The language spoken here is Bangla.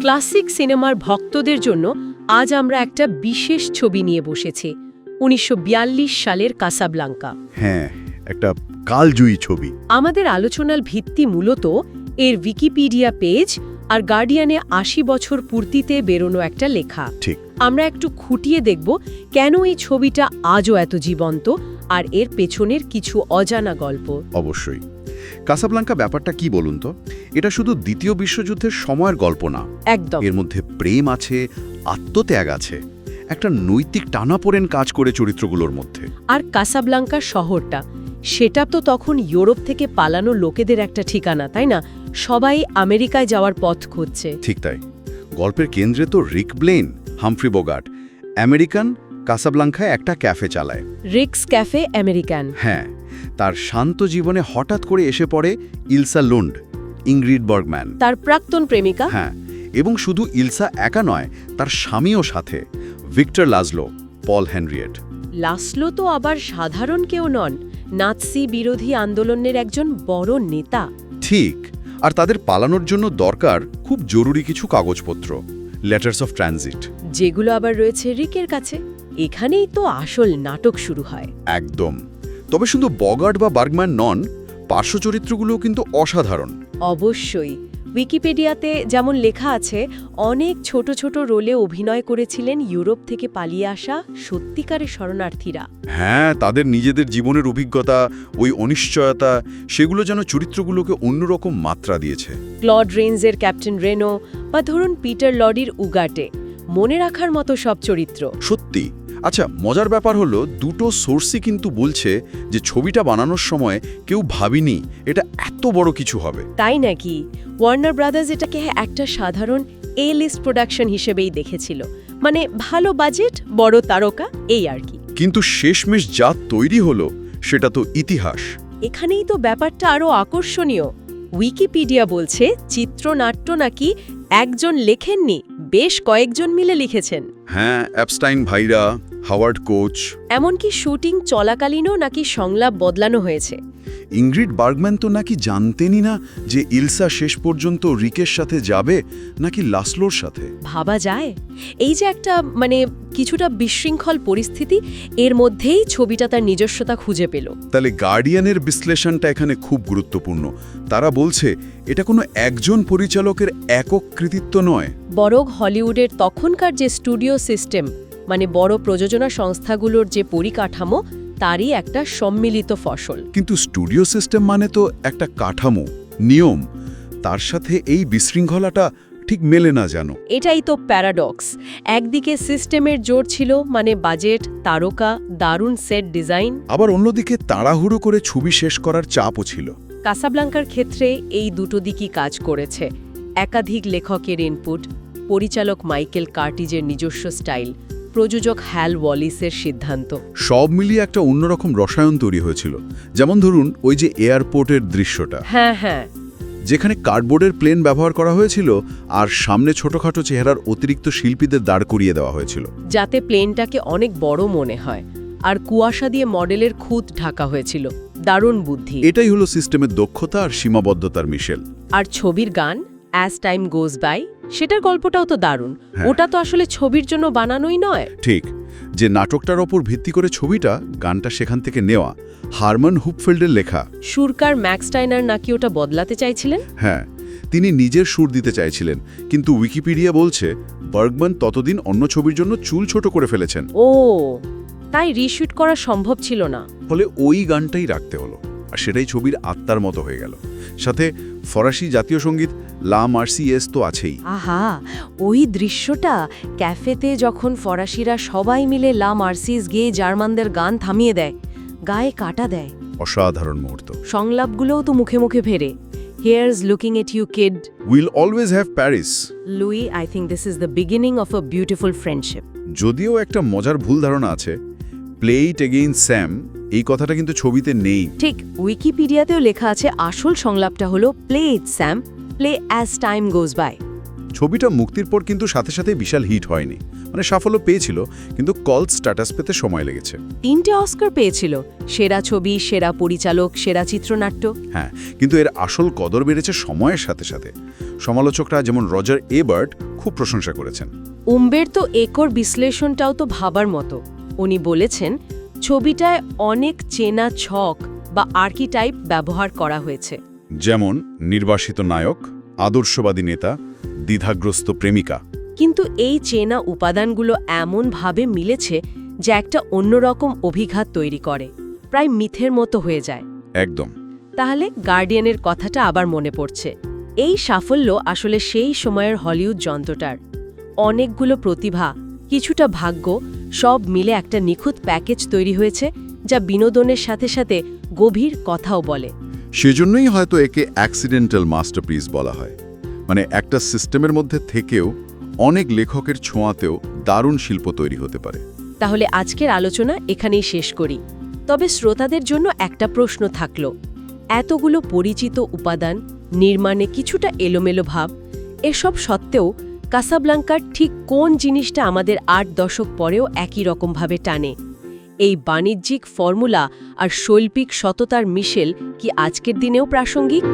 ক্লাসিক সিনেমার ভক্তদের জন্য আজ আমরা একটা বিশেষ ছবি নিয়ে বসেছি উনিশশো বিয়াল্লিশ সালের কাসাবলাঙ্কা। হ্যাঁ একটা কালজয়ী ছবি। আমাদের আলোচনার ভিত্তি মূলত এর উইকিপিডিয়া পেজ আর গার্ডিয়ানে আশি বছর পূর্তিতে বেরোনো একটা লেখা। ঠিক। আমরা একটু খুঁটিয়ে দেখব কেন এই ছবিটা আজও এত জীবন্ত আর এর পেছনের কিছু অজানা গল্প। অবশ্যই। কাসাবলাঙ্কা ব্যাপারটা কি বলুন তো? এটা শুধু দ্বিতীয় বিশ্বযুদ্ধের সময়ের গল্প না। একদম। এর মধ্যে প্রেম আছে আত্মত্যাগ আছে একটা নৈতিক টানাপোড়েন কাজ করে চরিত্রগুলোর মধ্যে। আর কাসাবলাঙ্কা শহরটা সেটা তো তখন ইউরোপ থেকে পালানো লোকেদের একটা ঠিকানা তাই না? সবাই আমেরিকায় যাওয়ার পথ খুঁজছে। ঠিক তাই। গল্পের কেন্দ্রে তো Rick Blaine Humphrey Bogart American কাসাবলাঙ্কায় একটা ক্যাফে চালায়। রিক্স ক্যাফে আমেরিকান। হ্যাঁ তার শান্ত জীবনে হঠাৎ করে এসে পড়ে ইলসা লুন্ড ইংরিড বর্গম্যান। তার প্রাক্তন প্রেমিকা। হ্যাঁ এবং শুধু ইলসা একা নয় তার স্বামীও সাথে ভিক্টর লাজলো পল হেনরিয়েট। লাসলো তো আবার সাধারণ কেউ নন নাৎসি বিরোধী আন্দোলনের একজন বড় নেতা। ঠিক আর তাদের পালানোর জন্য দরকার খুব জরুরি কিছু কাগজপত্র লেটার্স অফ ট্রানজিট। যেগুলো আবার রয়েছে রিকের কাছে এখানেই তো আসল নাটক শুরু হয়। একদম। তবে শুধু বগার্ড বা বার্গম্যান নন পার্শ্ব চরিত্রগুলোও কিন্তু অসাধারণ। অবশ্যই। উইকিপিডিয়াতে যেমন লেখা আছে অনেক ছোট ছোট রোলে অভিনয় করেছিলেন ইউরোপ থেকে পালিয়ে আসা সত্যিকারের শরণার্থীরা। হ্যাঁ তাদের নিজেদের জীবনের অভিজ্ঞতা ওই অনিশ্চয়তা সেগুলো যেন চরিত্রগুলোকে অন্যরকম মাত্রা দিয়েছে। ক্লড রেঞ্জের ক্যাপ্টেন রেনো বা ধরুন পিটার লডির উগাটে মনে রাখার মতো সব চরিত্র। সত্যি আচ্ছা মজার ব্যাপার হলো দুটো সোর্সই কিন্তু বলছে যে ছবিটা বানানোর সময় কেউ ভাবিনি এটা এত বড় কিছু হবে। তাই নাকি? ওয়ার্নার ব্রাদার্স এটাকে একটা সাধারণ এ লিস্ট প্রোডাকশন হিসেবেই দেখেছিল। মানে ভালো বাজেট বড় তারকা এই আর কি। কিন্তু শেষমেশ যা তৈরি হলো সেটা তো ইতিহাস। এখানেই তো ব্যাপারটা আরও আকর্ষণীয়। উইকিপিডিয়া বলছে চিত্রনাট্য নাকি একজন লেখেননি বেশ কয়েকজন মিলে লিখেছেন। হ্যাঁ অ্যাপস্টাইন ভাইরা হাওয়ার্ড কোচ। এমনকি শুটিং চলাকালীনও নাকি সংলাপ বদলানো হয়েছে। ইংরিড বার্গম্যান তো নাকি জানতেনই না যে ইলসা শেষ পর্যন্ত রিকের সাথে যাবে নাকি লাসলোর সাথে? ভাবা যায়। এই যে একটা মানে কিছুটা বিশৃঙ্খল পরিস্থিতি এর মধ্যেই ছবিটা তার নিজস্বতা খুঁজে পেল। তাহলে গার্ডিয়ানের বিশ্লেষণটা এখানে খুব গুরুত্বপূর্ণ। তারা বলছে এটা কোনো একজন পরিচালকের একক কৃতিত্ব নয়। বরং হলিউডের তখনকার যে স্টুডিও সিস্টেম মানে বড় প্রযোজনা সংস্থাগুলোর যে পরিকাঠামো তারই একটা সম্মিলিত ফসল। কিন্তু স্টুডিও সিস্টেম মানে তো একটা কাঠামো নিয়ম। তার সাথে এই বিশৃঙ্খলাটা ঠিক মেলে না জানো এটাই তো প্যারাডক্স। একদিকে সিস্টেমের জোর ছিল মানে বাজেট তারকা দারুণ সেট ডিজাইন। আবার অন্যদিকে তাড়াহুড়ো করে ছবি শেষ করার চাপও ছিল। কাসাবলাঙ্কার ক্ষেত্রে এই দুটো দিকই কাজ করেছে। একাধিক লেখকের ইনপুট পরিচালক মাইকেল কার্টিজের নিজস্ব স্টাইল প্রযোজক হ্যাল ওয়ালিসের সিদ্ধান্ত। সব মিলিয়ে একটা অন্যরকম রসায়ন তৈরি হয়েছিল। যেমন ধরুন ওই যে এয়ারপোর্টের দৃশ্যটা। হ্যাঁ হ্যাঁ। যেখানে কার্ডবোর্ডের প্লেন ব্যবহার করা হয়েছিল আর সামনে ছোটখাটো চেহারার অতিরিক্ত শিল্পীদের দাঁড় করিয়ে দেওয়া হয়েছিল। যাতে প্লেনটাকে অনেক বড় মনে হয়। আর কুয়াশা দিয়ে মডেলের খুঁত ঢাকা হয়েছিল। দারুণ বুদ্ধি। এটাই হলো সিস্টেমের দক্ষতা আর সীমাবদ্ধতার মিশেল। আর ছবির গান অ্যাজ টাইম গোজ বাই সেটার গল্পটাও তো দারুণ। হ্যাঁ। ওটা তো আসলে ছবির জন্য বানানোই নয়। ঠিক। যে নাটকটার ওপর ভিত্তি করে ছবিটা গানটা সেখান থেকে নেওয়া হারমান হুপফিল্ডের লেখা। সুরকার ম্যাক্সটাইনার নাকি ওটা বদলাতে চাইছিলেন? হ্যাঁ তিনি নিজের সুর দিতে চাইছিলেন কিন্তু উইকিপিডিয়া বলছে বার্গম্যান ততদিন অন্য ছবির জন্য চুল ছোট করে ফেলেছেন। ও তাই রিশুট করা সম্ভব ছিল না। ফলে ওই গানটাই রাখতে হলো আর সেটাই ছবির আত্মার মতো হয়ে গেল। সাথে ফরাসি জাতীয় সংগীত লা মার্সি এস তো আছেই। আহা ওই দৃশ্যটা ক্যাফেতে যখন ফরাসিরা সবাই মিলে লা মার্সিস গেয়ে জার্মানদের গান থামিয়ে দেয় গায়ে কাটা দেয়। অসাধারণ মুহূর্ত। সংলাপগুলোও তো মুখে মুখে ফেরে। Here's looking at you kid we'll always have Paris Louis I think this is the beginning of a beautiful friendship যদিও একটা মজার ভুল ধারণা আছে প্লে ইট এগেইন স্যাম এই কথাটা কিন্তু ছবিতে নেই। ঠিক উইকিপিডিয়াতেও লেখা আছে আসল সংলাপটা হলো play it Sam play as time goes by ছবিটা মুক্তির পর কিন্তু সাথে সাথে বিশাল হিট হয়নি। মানে সাফল্য পেয়েছিল কিন্তু কল স্ট্যাটাস পেতে সময় লেগেছে। তিনটে অস্কার পেয়েছিল সেরা ছবি সেরা পরিচালক সেরা চিত্রনাট্য। হ্যাঁ কিন্তু এর আসল কদর বেড়েছে সময়ের সাথে সাথে। সমালোচকরা যেমন রজার এবার্ট খুব প্রশংসা করেছেন। উম্বের তো একর বিশ্লেষণটাও তো ভাবার মতো। উনি বলেছেন ছবিটায় অনেক চেনা ছক বা আর্কিটাইপ ব্যবহার করা হয়েছে। যেমন নির্বাসিত নায়ক আদর্শবাদী নেতা দ্বিধাগ্রস্ত প্রেমিকা। কিন্তু এই চেনা উপাদানগুলো এমনভাবে মিলেছে যে একটা অন্যরকম অভিঘাত তৈরি করে প্রায় মিথের মতো হয়ে যায়। একদম। তাহলে গার্ডিয়ানের কথাটা আবার মনে পড়ছে। এই সাফল্য আসলে সেই সময়ের হলিউড যন্ত্রটার। অনেকগুলো প্রতিভা কিছুটা ভাগ্য সব মিলে একটা নিখুঁত প্যাকেজ তৈরি হয়েছে যা বিনোদনের সাথে সাথে গভীর কথাও বলে। সেজন্যই হয়তো একে অ্যাক্সিডেন্টাল মাস্টারপিস বলা হয়। মানে একটা সিস্টেমের মধ্যে থেকেও অনেক লেখকের ছোঁয়াতেও দারুণ শিল্প তৈরি হতে পারে। তাহলে আজকের আলোচনা এখানেই শেষ করি। তবে শ্রোতাদের জন্য একটা প্রশ্ন থাকল। এতগুলো পরিচিত উপাদান, নির্মাণে কিছুটা এলোমেলো ভাব, এসব সত্ত্বেও কাসাব্লাঙ্কার ঠিক কোন জিনিসটা আমাদের আট দশক পরেও একই রকমভাবে টানে? এই বাণিজ্যিক ফর্মুলা আর শৈল্পিক সততার মিশেল কি আজকের দিনেও প্রাসঙ্গিক?